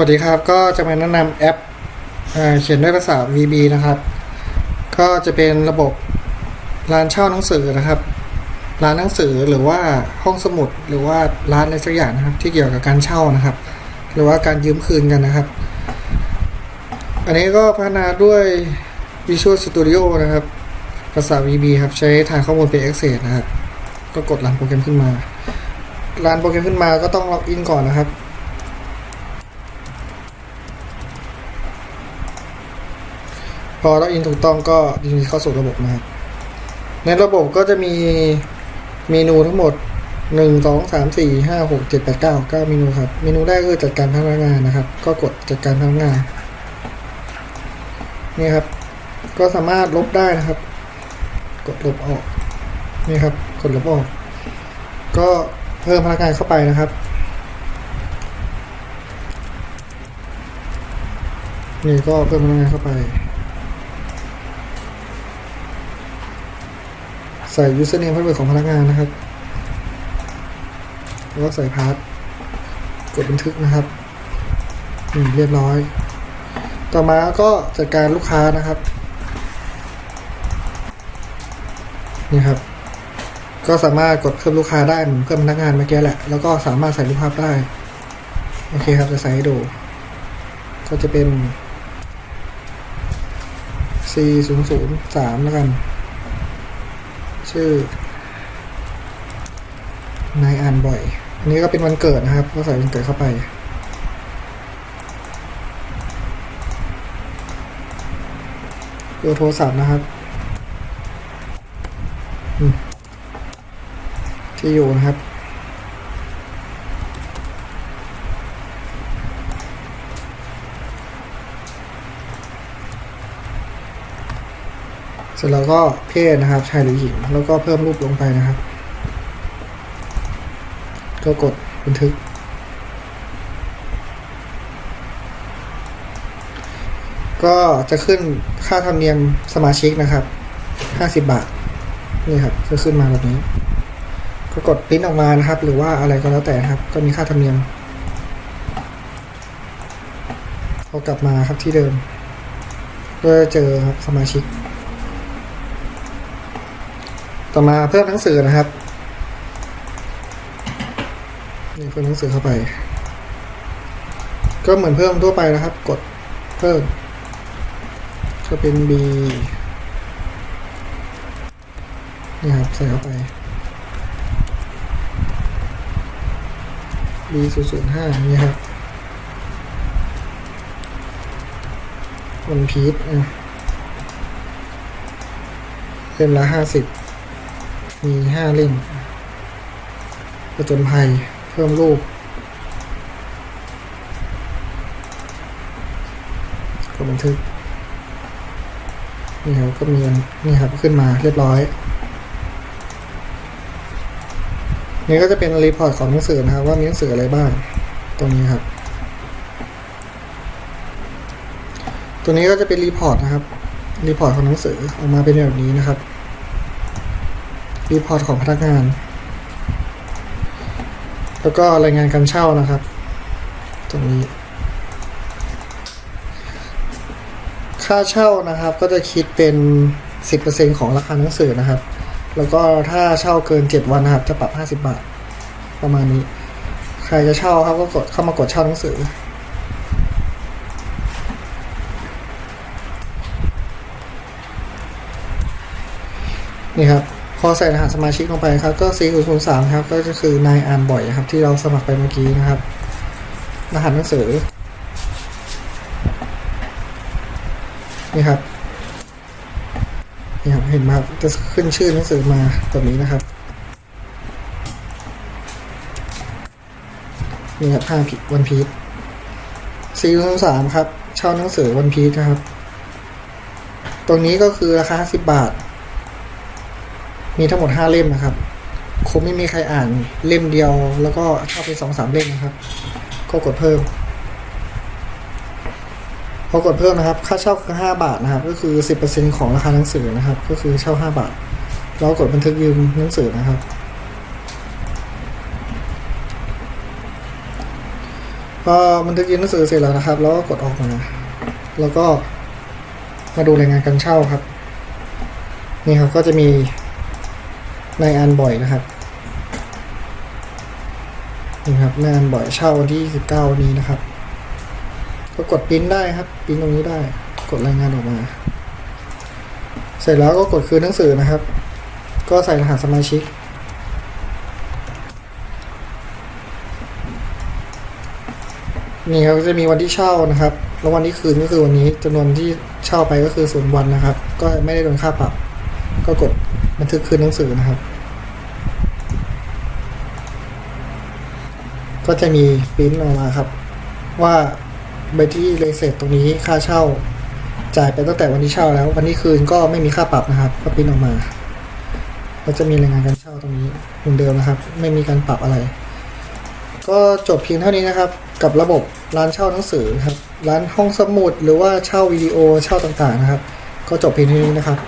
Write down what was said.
วัสดีครับก็จะมาแนะนำแอปอ่าเขียนด้วยภาษา VB นะครับ ก็จะเป็นระบบร้านเช่าหนังสือนะครับ ร้านหนังสือหรือว่าห้องสมุดหรือว่าร้านอะไรสักอย่างนะครับ ที่เกี่ยวกับการเช่านะครับ หรือว่าการยืมคืนกันนะครับ อันนี้ก็พัฒนาด้วย Visual Studio นะครับ ภาษา VB ครับใช้ฐานข้อมูลเป็น Access นะครับ ก็กดรันโปรแกรมขึ้นมารันโปรแกรมขึ้นมาก็ต้องล็อกอินก่อนนะครับ พอล็อกอินถูกต้องก็ยินดีเข้าสู่ระบบนะครับ ในระบบก็จะมีเมนูทั้งหมดหนึ่งสองสามสี่ห้าหกเจ็ดแปดเก้าก้าเมนูครับ เมนูแรกคือจัดการพนักงานนะครับ ก็กดจัดการพนักงานนี่ครับ ก็สามารถลบได้นะครับ กดลบออก นี่ครับ กดลบออก ก็เพิ่มพนักงานเข้าไปนะครับ นี่ก็เพิ่มพนักงานเข้าไป ใส่ username พาสเวิร์ของพนักงานนะครับ แล้วก็ใส่พาสกดบันทึกนะครับอืมเรียบร้อย ต่อมาก็จัดการลูกค้านะครับ นี่ครับ ก็สามารถกดเพิ่มลูกค้าได้เหมือนเพิ่มพนักงานเมื่อกี้แหละ แล้วก็สามารถใส่รูปภาพได้ โอเคครับจะใส่ให้ดู ก็จะเป็น C 0 0 3แล้วกัน ชื่อนายอ่านบ่อย อันนี้ก็เป็นวันเกิดนะครับ ก็ใส่วันเกิดเข้าไป เบอร์โทรศัพท์นะครับ ที่อยู่นะครับ เสร็จแล้วก็เพศนะครับชายหรือหญิง แล้วก็เพิ่มรูปลงไปนะครับ ก็กดบันทึก ก็จะขึ้นค่าธรรมเนียมสมาชิกนะครับ 50 บาท นี่ครับจะขึ้นมาแบบนี้ ก็กดปริ้นออกมานะครับ หรือว่าอะไรก็แล้วแต่นะครับ ก็มีค่าธรรมเนียมพอกลับมาครับที่เดิมก็จะเจอครับสมาชิก ต่อมาเพิ่มหนังสือนะครับนี่เพิ่มหนังสือเข้าไป ก็เหมือนเพิ่มทั่วไปนะครับ กดเพิ่มก็เป็น B นี่ครับใส่เข้าไป B 0 0 5นี่ครับวันพีชอะเล่มละห้าสิบ มีห้าเล่มประจนภัยเพิ่มรูปกดบันทึกนี่ครับก็มีอันนี่ครับขึ้นมาเรียบร้อยนี่ก็จะเป็นรีพอร์ตของหนังสือนะครับ ว่ามีหนังสืออะไรบ้าง ตรงนี้ครับ ตัวนี้ก็จะเป็นรีพอร์ตนะครับรีพอร์ตของหนังสือออกมาเป็นแบบนี้นะครับ รีพอร์ตของพนักงาน แล้วก็รายงานการเช่านะครับ ตรงนี้ ค่าเช่านะครับก็จะคิดเป็น 10%ของราคาหนังสือนะครับ แล้วก็ถ้าเช่าเกิน 7 วันนะครับ จะปรับ 50 บาท ประมาณนี้ ใครจะเช่าครับก็กดเข้ามากดเช่าหนังสือนี่ครับ พอใส่รหัสสมาชิกลงไปครับ ก็4003ครับ ก็คือ นายอ่านบ่อยครับ ที่เราสมัครไปเมื่อกี้นะครับ รหัสหนังสือ นี่ครับ นี่ครับ เห็นมครับจะขึ้นชื่อหนังสือมาแบบนี้นะครับ นี่ครับห้าพีวันพีช403ครับ เช่าหนังสือวันพีชนะครับ ตรงนี้ก็คือราคา 10 บาท มีทั้งหมดห้าเล่มนะครับ คงไม่มีใครอ่านเล่มเดียว แล้วก็เช่าไปสองสามเล่มนะครับ ก็กดเพิ่ม พอกดเพิ่มนะครับ ค่าเช่าคือห้าบาทนะครับ ก็คือสิบเปอร์เซ็นของราคาหนังสือนะครับ ก็คือเช่าห้าบาทแล้วกดบันทึกยืมหนังสือนะครับพอบันทึกยื่นหนังสือเสร็จแล้วนะครับ แล้วก็กดออกมา แล้วก็มาดูรายงานการเช่าครับ นี่ครับก็จะมี รายงานบ่อยนะครับนี่ครับรายงานบ่อยเช่าวันที่19วันนี้นะครับก็กดปริ้นได้ครับปริ้นตรงนี้ได้ กดรายงานออกมา เสร็จแล้วก็กดคืนหนังสือนะครับ ก็ใส่รหัสสมาชิกนี่ครับจะมีวันที่เช่านะครับ แล้ววันที่คืนก็คือวันนี้จำนวนที่เช่าไปก็คือศูนย์วันนะครับ ก็ไม่ได้โดนค่าปรับ ก็กดบันทึกคืนหนังสือนะครับ ก็จะมีปริ้นออกมาครับ ว่าใบที่เลเซตตรงนี้ค่าเช่า จ่ายไปตั้งแต่วันที่เช่าแล้ว วันที่คืนก็ไม่มีค่าปรับนะครับ ก็ปริ้นออกมาก็จะมีรายงานการเช่าตรงนี้เหมือนเดิมนะครับ ไม่มีการปรับอะไร ก็จบเพียงเท่านี้นะครับ กับระบบร้านเช่าหนังสือครับ ร้านห้องสมุดหรือว่าเช่าวิดีโอเช่าต่างๆนะครับ ก็จบเพียงเท่านี้นะครับ